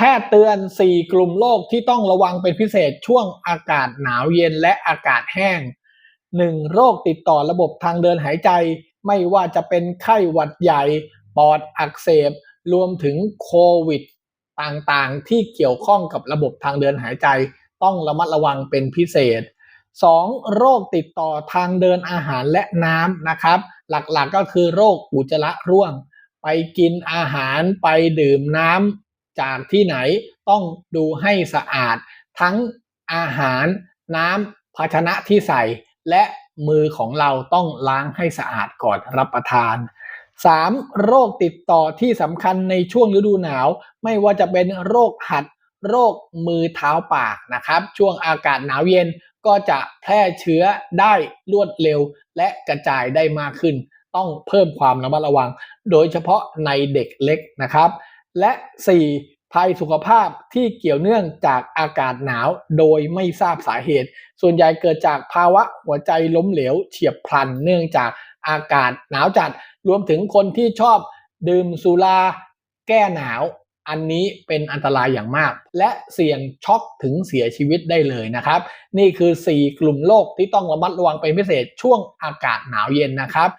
แพทย์เตือน 4 กลุ่มโรคที่ต้องระวังเป็นพิเศษช่วงอากาศหนาวเย็นและอากาศแห้ง 1. โรคติดต่อระบบทางเดินหายใจ ไม่ว่าจะเป็นไข้หวัดใหญ่ ปอดอักเสบ รวมถึงโควิด ต่างๆ ที่เกี่ยวข้องกับระบบทางเดินหายใจ ต้องระมัดระวังเป็นพิเศษ 2. โรคติดต่อทางเดินอาหารและน้ำนะครับ หลักๆก็คือโรคอุจจาระร่วง ไปกินอาหารไปดื่มน้ำ จากที่ไหนต้องดูให้สะอาด ทั้งอาหารน้ำภาชนะที่ใส่ และมือของเราต้องล้างให้สะอาดก่อนรับประทาน 3. โรคติดต่อที่สำคัญในช่วงฤดูหนาว ไม่ว่าจะเป็นโรคหัด โรคมือเท้าปากนะครับ ช่วงอากาศหนาวเย็นก็จะแพร่เชื้อได้รวดเร็ว และกระจายได้มากขึ้น ต้องเพิ่มความระมัดระวัง โดยเฉพาะในเด็กเล็กนะครับ และ 4. ภัยสุขภาพที่เกี่ยวเนื่องจากอากาศหนาวโดยไม่ทราบสาเหตุ ส่วนใหญ่เกิดจากภาวะหัวใจล้มเหลวเฉียบพลันเนื่องจากอากาศหนาวจัด รวมถึงคนที่ชอบดื่มสุราแก้หนาวอันนี้เป็นอันตรายอย่างมาก และเสี่ยงช็อกถึงเสียชีวิตได้เลยนะครับ นี่คือ 4 กลุ่มโรคที่ต้องระมัดระวังเป็นพิเศษช่วงอากาศหนาวเย็นนะครับ